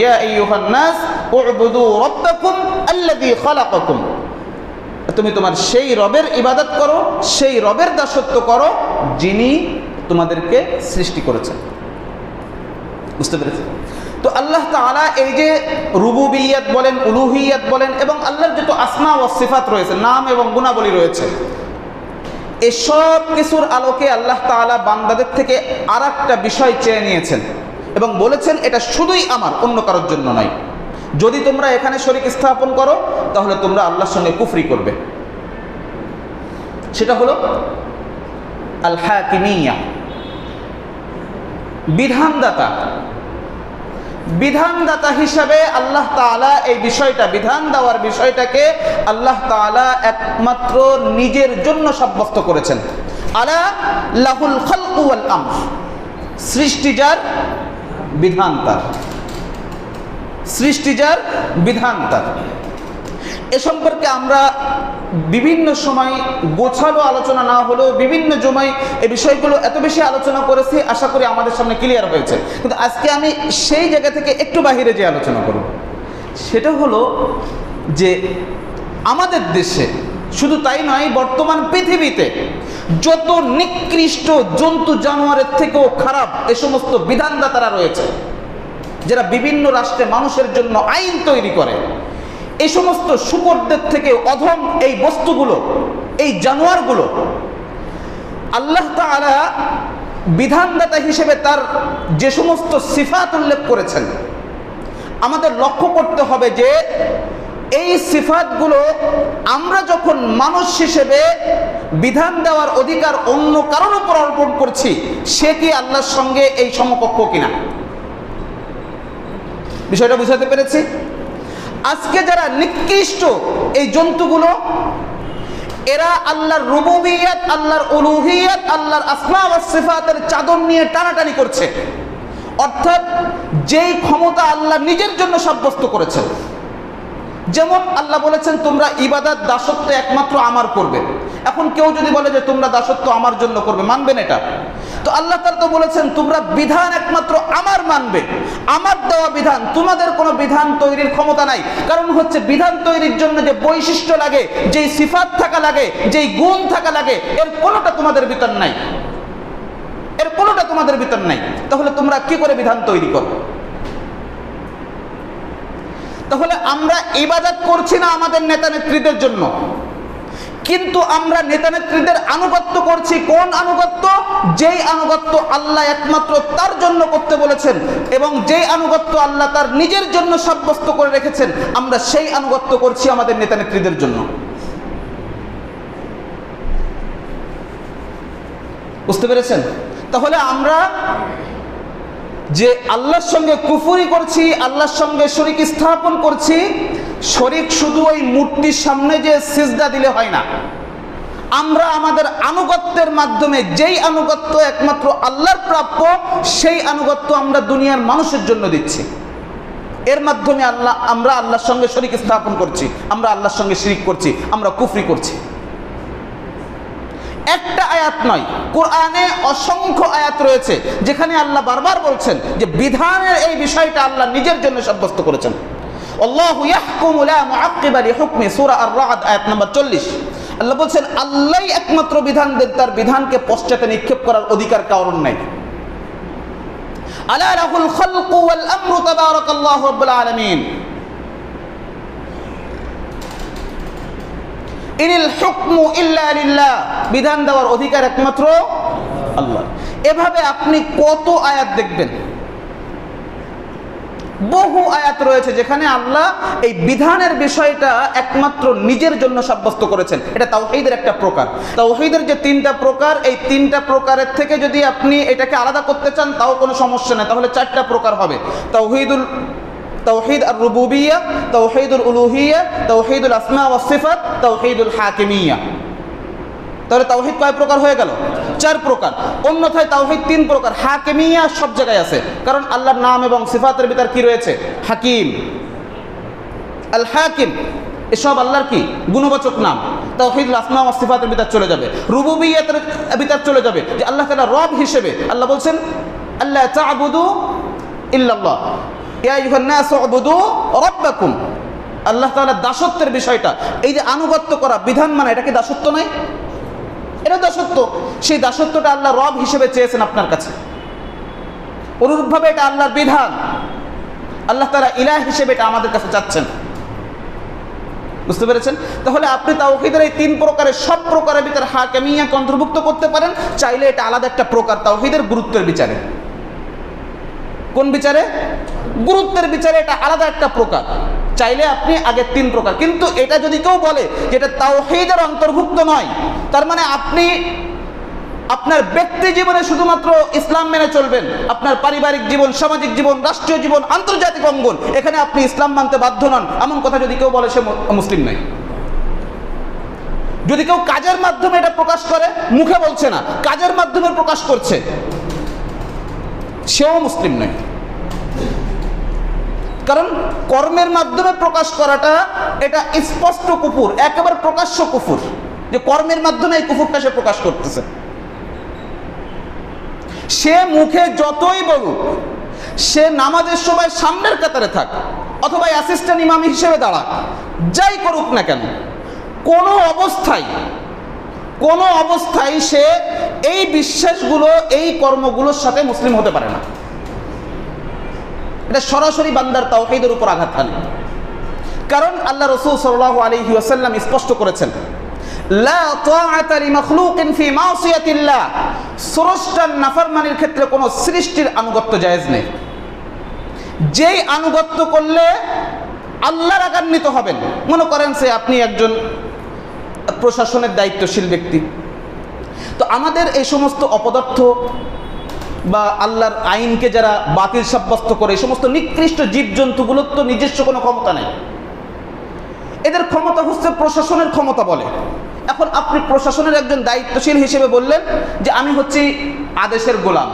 ইয়া আইয়ুহান নাস উবুদু রাব্বাকুম আল্লাযী খালাকাকুম। তুমি তোমার সেই রবের ইবাদত করো, সেই রবের দাসত্ব করো, যিনি তোমাদেরকে সৃষ্টি করেছেন। বুঝতে পেরেছি তো আল্লাহ তাআলা এই যে রুবুবিয়াত বলেন, উলুহিয়াত বলেন, এবং আল্লাহর যত আসমা ও সিফাত রয়েছে, নাম এবং গুণাবলী রয়েছে, এসব কিছুর আলোকে আল্লাহ তাআলা বান্দাদের থেকে আর বিষয় চেয়ে নিয়েছেন। এবং বলেছেন এটা শুধুই আমার, অন্য কারোর জন্য নয়। যদি তোমরা এখানে শরিক স্থাপন করো, তাহলে তোমরা আল্লাহর সঙ্গে কুফরি করবে। সেটা হলো আল হাকিমিয়া বিধানদাতা। বিধানদাতা হিসাবে আল্লাহ তাআলা এই বিষয়টা, বিধান দেওয়ার বিষয়টাকে আল্লাহ তাআলা একমাত্র নিজের জন্য সাব্যস্ত করেছেন। আলা লাহুল খালকু ওয়াল আমর। সৃষ্টি যার বিধান তার। সৃষ্টি যার, বিধান তার। এ সম্পর্কে আমরা বিভিন্ন সময় গোছালো আলোচনা না হলেও বিভিন্ন সময় এই বিষয়গুলো এত বেশি আলোচনা করেছি, আশা করি আমাদের সামনে ক্লিয়ার হয়েছে। কিন্তু আজকে আমি সেই জায়গা থেকে একটু বাহিরে যে আলোচনা করব। সেটা হলো যে আমাদের দেশে শুধু তাই নয়, বর্তমান পৃথিবীতে যত নিকৃষ্ট জন্তু জানোয়ারের থেকেও খারাপ এ সমস্ত বিধানদাতারা রয়েছে, যারা বিভিন্ন রাষ্ট্রে মানুষের জন্য আইন তৈরি করে। এই সমস্ত শুকরদের থেকে অধম এই বস্তুগুলো, এই জানোয়ারগুলো, আল্লাহ তাআলা বিধানদাতা হিসেবে তার যে সমস্ত সিফাত উল্লেখ করেছেন, আমাদের লক্ষ্য করতে হবে যে এই সিফাতগুলো আমরা যখন মানুষ হিসেবে বিধান দেওয়ার অধিকার অন্য কারোর উপর অর্পণ করছি, সে কি আল্লাহর সঙ্গে এই সমকক্ষ কিনা? বিষয়টা বুঝাতে পেরেছি? আজকে যারা নিকৃষ্ট এই জন্তুগুলো, এরা আল্লাহর রুবুবিয়াত, আল্লাহর উলুহিয়াত, আল্লাহর ওয়াস সিফাতের চাদর নিয়ে টানাটানি করছে। অর্থাৎ যেই ক্ষমতা আল্লাহ নিজের জন্য সাব্যস্ত করেছেন যেমন আল্লাহ বলেছেন, তোমরা ইবাদত, দাসত্ব একমাত্র আমার করবে। এখন কেউ যদি বলে যে, তোমরা দাসত্ব আমার জন্য করবে, মানবেন এটা? তো আল্লাহ তার তো বলেছেন, তোমরা বিধান একমাত্র আমার মানবে। আমার দেওয়া বিধান, তোমাদের কোনো বিধান তৈরির ক্ষমতা নাই। কারণ হচ্ছে, বিধান তৈরির জন্য যে বৈশিষ্ট্য লাগে, যেই সিফাত থাকা লাগে, যেই গুণ থাকা লাগে, এর কোনোটা তোমাদের ভিতর নাই। এর কোনোটা তোমাদের ভিতর নাই। তাহলে তোমরা কি করে বিধান তৈরি করো তাহলে আমরা ইবাদত করছি না আমাদের নেতা নেত্রীদের জন্য। কিন্তু আমরা নেতা নেত্রীদের আনুগত্য করছি। কোন আনুগত্য? যেই আনুগত্য আল্লাহ একমাত্র তার জন্য করতে বলেছেন এবং যেই আনুগত্য আল্লাহ তার নিজের জন্য সাব্যস্ত করে রেখেছেন, আমরা সেই আনুগত্য করছি আমাদের নেতা নেত্রীদের জন্য। বুঝতে পেরেছেন? তাহলে আমরা যে আল্লাহর সঙ্গে কুফুরি করছি, আল্লাহর সঙ্গে শরিক স্থাপন করছি, শরিক শুধু ওই মূর্তির সামনে যে সিজদা দিলে হয় না। আমরা আমাদের আনুগত্যের মাধ্যমে যেই আনুগত্য একমাত্র আল্লাহর প্রাপ্য, সেই আনুগত্য আমরা দুনিয়ার মানুষের জন্য দিচ্ছি। এর মাধ্যমে আল্লাহ, আমরা আল্লাহর সঙ্গে শরিক স্থাপন করছি, আমরা আল্লাহর সঙ্গে শিরিক করছি, আমরা কুফরি করছি। একটা আয়াত নয়, কোরআনে অসংখ্য আয়াত রয়েছে, যেখানে আল্লাহ বারবার বলছেন যে বিধানের এই বিষয়টা আল্লাহ নিজের জন্য সাব্যস্ত করেছেন। আল্লাহু ইয়াহকুমু লা মুআক্কিবা লিহুকমি সূরা আর-রা'দ আয়াত নাম্বার 40 আল্লাহ বলছেন একমাত্র বিধান তার বিধানকে পশ্চাতে নিক্ষেপ করার অধিকার কারণ নাই। আলা আলামিন। ইনিল ইল্লা বিধান দেওয়ার অধিকার একমাত্র আল্লাহ। এভাবে আপনি কত আয়াত দেখবেন? বহু আয়াত রয়েছে যেখানে আল্লাহ এই বিধানের বিষয়টা একমাত্র নিজের জন্য সাব্যস্ত করেছেন। এটা তাওহীদের একটা প্রকার। তাওহীদের যে তিনটা প্রকার, এই তিনটা প্রকারের থেকে যদি আপনি এটাকে আলাদা করতে চান, তাও কোনো সমস্যা নেই। তাহলে চারটা প্রকার হবে। তাওহীদুল তৌহিদ আর রুবুবিয়া, তৌহিদুল উলুহিয়া, তৌহিদুল আসমা ওয়া সিফাত, তৌহিদুল হাকিমিয়া। তাহলে তাওহিদ কয় প্রকার হয়ে গেল? চার প্রকার। অন্যথায় তাওহিদ তিন প্রকার। হাকিমিয়া সব জায়গায় আছে। কারণ আল্লাহর নাম এবং সিফাতের ভিতর কি রয়েছে? হাকিম। আল হাকিম। এসব আল্লাহর কি? গুণবাচক নাম। তাওহিদুল আসমা ও সিফাতের ভিতর চলে যাবে। রুবুবিয়াতের ভিতর চলে যাবে। যে আল্লাহ তাআলা রব হিসেবে। আল্লাহ বলছেন আল্লাহ তা'বুদু ইল্লাল্লাহ। রাব্বাকুম। আল্লাহ তাআলার দাসত্বের বিষয়টা, এই যে আনুগত্য করা, বিধান মানে এটা কি দাসত্ব নয়? এটা দাসত্ব। সেই দাসত্বটা আল্লাহ রব হিসেবে চেয়েছেন আপনার কাছে। অনুরূপভাবে এটা আল্লাহর বিধান। আল্লাহ তারা ইলাহ হিসেবে এটা আমাদের কাছে চাচ্ছেন। বুঝতে পেরেছেন? তাহলে আপনি তাওহিদের এই তিন প্রকারের সব প্রকারের ভিতরে হাকামিয়াকে অন্তর্ভুক্ত করতে পারেন, চাইলে এটা আলাদা একটা প্রকার তাওহিদের গুরুত্বের বিচারে। কোন বিচারে? গুরুত্বের বিচারে এটা আলাদা একটা প্রকার। চাইলে আপনি আগে তিন প্রকার। কিন্তু এটা যদি কেউ বলে যে এটা তাওহিদের অন্তর্ভুক্ত নয়, তার মানে আপনি আপনার ব্যক্তি জীবনে শুধুমাত্র ইসলাম মেনে চলবেন, আপনার পারিবারিক জীবন, সামাজিক জীবন, রাষ্ট্রীয় জীবন, আন্তর্জাতিক অঙ্গন, এখানে আপনি ইসলাম মানতে বাধ্য নন। এমন কথা যদি কেউ বলে সে মুসলিম নয়। যদি কেউ কাজের মাধ্যমে এটা প্রকাশ করে, মুখে বলছে না, কাজের মাধ্যমে প্রকাশ করছে, সেও মুসলিম নয়। কারণ কর্মের মাধ্যমে প্রকাশ করাটা এটা স্পষ্ট কুফুর, একেবারে প্রকাশ্য কুফুর, যে কর্মের মাধ্যমে এই কুফুরটা সে প্রকাশ করতেছে। সে মুখে যতই বলুক, সে নামাজের সময় সামনের কাতারে থাক, অথবা অ্যাসিস্ট্যান্ট ইমাম হিসেবে দাঁড়াক, যাই করুক না কেন, কোনো অবস্থায় কোনো অবস্থায় সে এই বিশ্বাসগুলো, এই কর্মগুলোর সাথে মুসলিম হতে পারে না। এটা সরাসরি বান্দার তাওহীদের উপর আঘাত হানে। কারণ আল্লাহ রসুল সাল্লাহ আলাইহি ওয়াসাল্লাম স্পষ্ট করেছেন স্রষ্টার নাফরমানির ক্ষেত্রে কোনো সৃষ্টির আনুগত্য জায়েজ নেই। যেই আনুগত্য করলে আল্লাহ রাগান্বিত হবেন। মনে করেন সে আপনি একজন প্রশাসনের দায়িত্বশীল ব্যক্তি। তো আমাদের এই সমস্ত অপদার্থ বা আল্লাহর আইনকে যারা বাতিল সাব্যস্ত করে, এই সমস্ত নিকৃষ্ট জীবজন্তুগুলোর তো নিজস্ব কোনো ক্ষমতা নেই। এদের ক্ষমতা হচ্ছে প্রশাসনের ক্ষমতা বলে। এখন আপনি প্রশাসনের একজন দায়িত্বশীল হিসেবে বললেন যে, আমি হচ্ছি আদেশের গোলাম।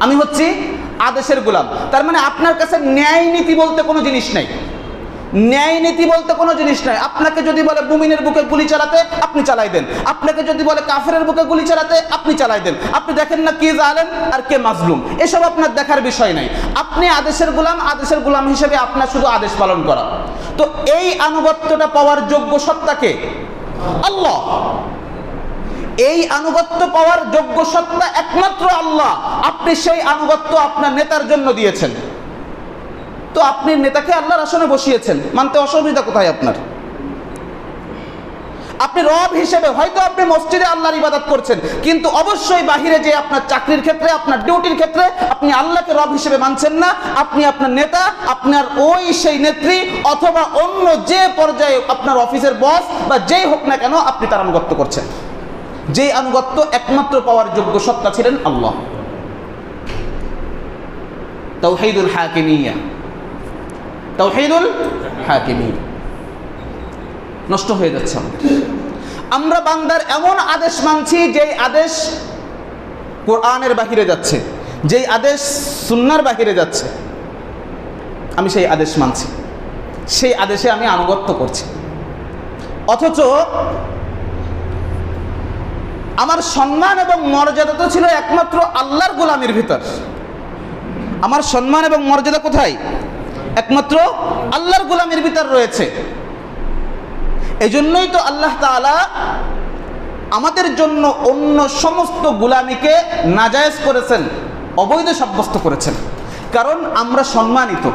আমি হচ্ছি আদেশের গোলাম। তার মানে আপনার কাছে ন্যায় নীতি বলতে কোনো জিনিস নেই। ন্যায় নীতি বলতে কোনো জিনিস নাই। আপনাকে যদি বলে মুমিনের বুকে গুলি চালাতে, আপনি চালাই দেন। আপনাকে যদি বলে কাফেরের বুকে গুলি চালাতে, আপনি চালাই দেন। আপনি দেখেন না কে জালেন আর কে মাজলুম। এসব আপনার দেখার বিষয় নাই। আপনি আদেশের গোলাম আদেশের গোলাম হিসেবে আপনার শুধু আদেশ পালন করা। তো এই আনুগত্যটা পাওয়ার যোগ্য সত্তাকে? আল্লাহ। এই আনুগত্য পাওয়ার যোগ্য সত্তা একমাত্র আল্লাহ। আপনি সেই আনুগত্য আপনার নেতার জন্য দিয়েছেন। তো আপনি নেতাকে আল্লাহর আসনে বসিয়েছেন, মানতে অসুবিধা কোথায় আপনার? আপনি রব হিসেবে, হয়তো আপনি মসজিদে আল্লাহর ইবাদত করছেন, কিন্তু অবশ্যই বাহিরে যে আপনার চাকরির ক্ষেত্রে, আপনার ডিউটির ক্ষেত্রে, আপনি আল্লাহকে রব হিসেবে মানছেন না, আপনি আপনার নেতা, আপনার ওই সেই নেত্রী, অথবা অন্য যে পর্যায়ে আপনার অফিসের বস, বা যেই হোক না কেন, আপনি তার আনুগত্য করছেন। যেই আনুগত্য একমাত্র পাওয়ার যোগ্য সত্তা ছিলেন আল্লাহ। তাওহীদুল হাকিমিয়া। তাওহীদুল হাকিমিয়া নষ্ট হয়ে যাচ্ছে আমরা বান্দার এমন আদেশ মানছি, যেই আদেশ কোরআনের বাহিরে যাচ্ছে, যেই আদেশ সুন্নার বাহিরে যাচ্ছে। আমি সেই আদেশ মানছি। সেই আদেশে আমি আনুগত্য করছি। অথচ আমার সম্মান এবং মর্যাদা তো ছিল একমাত্র আল্লাহর গোলামির ভিতর। আমার সম্মান এবং মর্যাদা কোথায়? একমাত্র আল্লাহর গোলামির ভিতর রয়েছে। এই জন্যই তো আল্লাহ তাআলা আমাদের জন্য অন্য সমস্ত গুলামিকে নাজায়েজ করেছেন অবৈধ সাব্যস্ত করেছেন। কারণ আমরা সম্মানিত।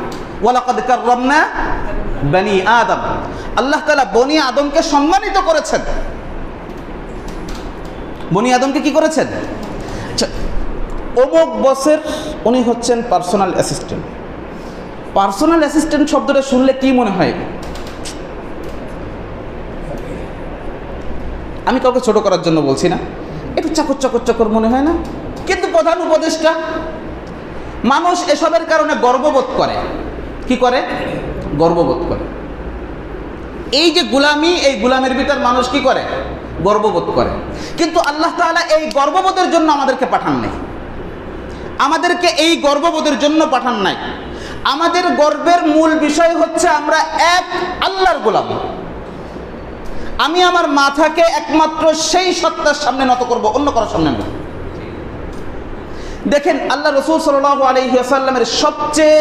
ওয়ালাকাদ কাররামনা বনি আদম। আল্লাহ তাআলা বনি আদমকে সম্মানিত করেছেন। বনি আদমকে কি করেছেন? আচ্ছা, অমুক বসের উনি হচ্ছেন পার্সোনাল অ্যাসিস্ট্যান্ট পার্সোনাল অ্যাসিস্ট্যান্ট শব্দটা শুনলে কি মনে হয়? আমি কাউকে ছোট করার জন্য বলছি না। একটু চাকর চাকর চাকর মনে হয় না? কিন্তু প্রধান উপদেশটা মানুষ এসবের কারণে গর্ববোধ করে। কি করে? গর্ববোধ করে। এই যে গুলামি, এই গুলামের ভিতর মানুষ কি করে? গর্ববোধ করে। কিন্তু আল্লাহ তাআলা এই গর্ববোধের জন্য আমাদেরকে পাঠান নাই। আমাদেরকে এই গর্ববোধের জন্য পাঠান নাই। আমাদের গর্বের মূল বিষয় হচ্ছে আমরা এক আল্লাহর গোলাম। আমি আমার মাথাকে একমাত্র সেই সত্তার সামনে নত করব, অন্য কারোর সামনে নয়। দেখেন, আল্লাহ রসুল সাল্লাহ আলহিহাসাল্লামের সবচেয়ে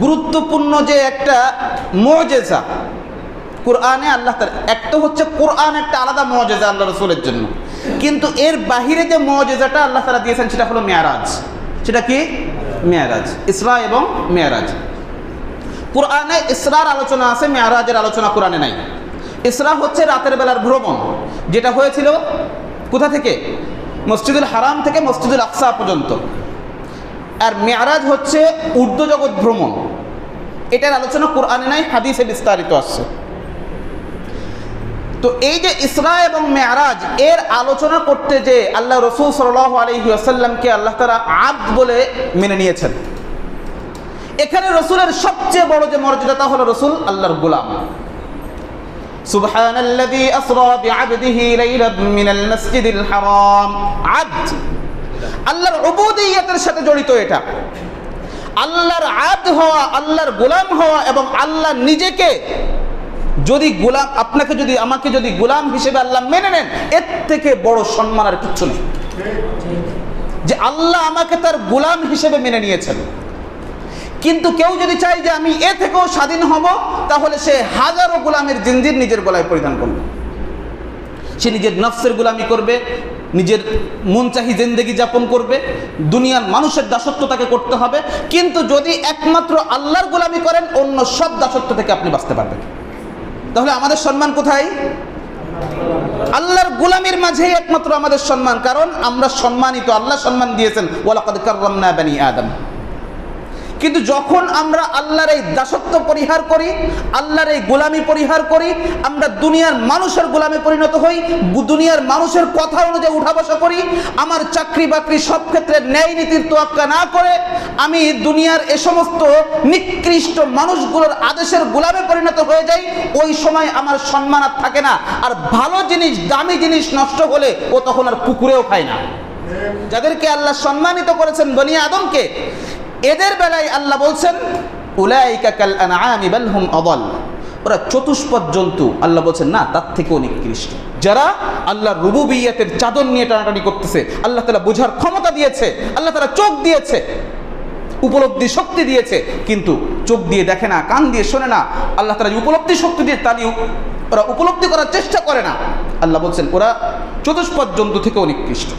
গুরুত্বপূর্ণ যে একটা মজেজা, কোরআনে আল্লাহ তাআলা একটা হচ্ছে কোরআন একটা আলাদা মজেজা আল্লাহ রসুলের জন্য। কিন্তু এর বাহিরে যে মজেজাটা আল্লাহ তারা দিয়েছেন, সেটা হলো মেয়ারাজ। সেটা কি? মেয়ারাজ, ইসরা এবং মেয়ারাজ। কোরআনে ইসরার আলোচনা আছে, মেয়ারাজের আলোচনা কোরআনে নাই। ইসরা হচ্ছে রাতের বেলার ভ্রমণ, যেটা হয়েছিল কোথা থেকে? মসজিদুল হারাম থেকে মসজিদুল আকসা পর্যন্ত। আর মেয়ারাজ হচ্ছে ঊর্ধ্ব জগৎ ভ্রমণ। এটার আলোচনা কোরআনে নাই, হাদিসে বিস্তারিত আসছে তো এই যে ইসরা এবং মেয়ারাজ এর আলোচনা করতে যে আল্লাহ রসুল সাল আলহি আসাল্লামকে আল্লাহ তারা আব্দ বলে মেনে নিয়েছেন এখানে রসুলের সবচেয়ে বড় যে মর্যাদা তা হলো রসুল আল্লাহর গোলাম سبحان الذي أسرى بعبده ليلا من المسجد الحرام عبد আল্লাহর উবুদিয়তের সাথে জড়িত এটা আল্লাহর আদ হওয়া আল্লাহর গোলাম হওয়া এবং আল্লাহ নিজেকে যদি গোলাম, আপনাকে যদি, আমাকে যদি গোলাম হিসেবে আল্লাহ মেনে নেন, এর থেকে বড় সম্মান আর কিচ্ছু নেই। যে আল্লাহ আমাকে তার গোলাম হিসেবে মেনে নিয়েছেন। কিন্তু কেউ যদি চায় যে আমি এ থেকেও স্বাধীন হব, তাহলে সে হাজারো গোলামের জিঞ্জির নিজের গলায় পরিধান করবে। সে নিজের নফসের গোলামি করবে, নিজের মনচাহি জিন্দেগি যাপন করবে, দুনিয়ার মানুষের দাসত্ব তাকে করতে হবে। কিন্তু যদি একমাত্র আল্লাহর গোলামি করেন, অন্য সব দাসত্ব থেকে আপনি বাঁচতে পারবেন। তাহলে আমাদের সম্মান কোথায়? আল্লাহর গোলামের মাঝে একমাত্র আমাদের সম্মান, কারণ আমরা সম্মানিত, আল্লাহ সম্মান দিয়েছেন, ওয়ালাকাদ কাররামনা বানি আদম। কিন্তু যখন আমরা আল্লাহর এই দাসত্ব পরিহার করি, আল্লাহর এই গোলামি পরিহার করি, আমরা দুনিয়ার মানুষের গোলামে পরিণত হই দুনিয়ার মানুষের কথা অনুযায়ী উঠা বসা করি, আমার চাকরি বাকরি সব ক্ষেত্রে ন্যায় নীতির তোয়াক্কা না করে, আমি দুনিয়ার এ সমস্ত নিকৃষ্ট মানুষগুলোর আদেশের গোলামে পরিণত হয়ে যাই, ওই সময় আমার সম্মান আর থাকে না। আর ভালো জিনিস, দামি জিনিস নষ্ট হলে ও তখন আর কুকুরেও খায় না। যাদেরকে আল্লাহ সম্মানিত করেছেন বনিয়া আদমকে এদের বেলায় আল্লাহ বলছেন, উলাইকা আনআমি বাল হুম আদাল। ওরা চতুষ্পদ জন্তু। আল্লাহ বলছেন, না, তার থেকেও নিকৃষ্ট যারা আল্লাহর রুবুবিয়াতের চাদর নিয়ে টানাটানি করতেছে, আল্লাহ তাআলা বোঝার ক্ষমতা দিয়েছে, আল্লাহ তাআলা চোখ দিয়েছে, উপলব্ধি শক্তি দিয়েছে, কিন্তু চোখ দিয়ে দেখে না, কান দিয়ে শোনে না, আল্লাহ তারা উপলব্ধি শক্তি দিয়ে তা ওরা উপলব্ধি করার চেষ্টা করে না। আল্লাহ বলছেন, ওরা চতুষ্পদ জন্তু থেকেও নিকৃষ্ট